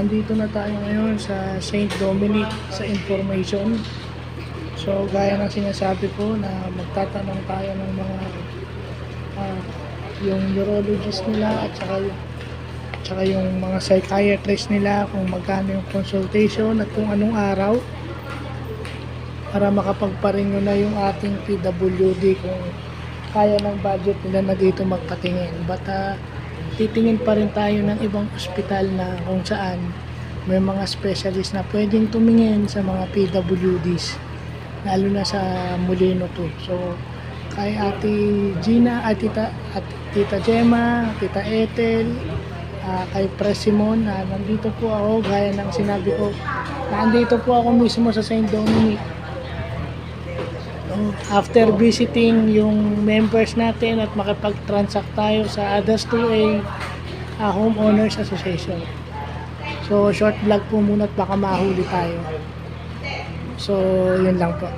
nandito na tayo ngayon sa St. Dominic sa information. So, gaya ng sinasabi ko na magtatanong tayo ng mga ah, yung neurologist nila at saka at saka yung mga psychiatrist nila kung magkano yung consultation at kung anong araw para makapagparingo na yung ating PWD kung kaya ng budget nila na dito magpatingin. But ah, titingin pa rin tayo ng ibang ospital na kung saan may mga specialist na pwedeng tumingin sa mga PWDs lalo na sa Molino to. So kay Ate Gina at Tita, at Tita Gemma, Tita Ethel, ah, kay Presimon na nandito po ako gaya ng sinabi ko nandito po ako mismo sa St. Dominic After visiting yung members natin at makipag-transact tayo sa ADAS 2A uh, Homeowners Association. So, short vlog po muna at baka mahuli tayo. So, yun lang po.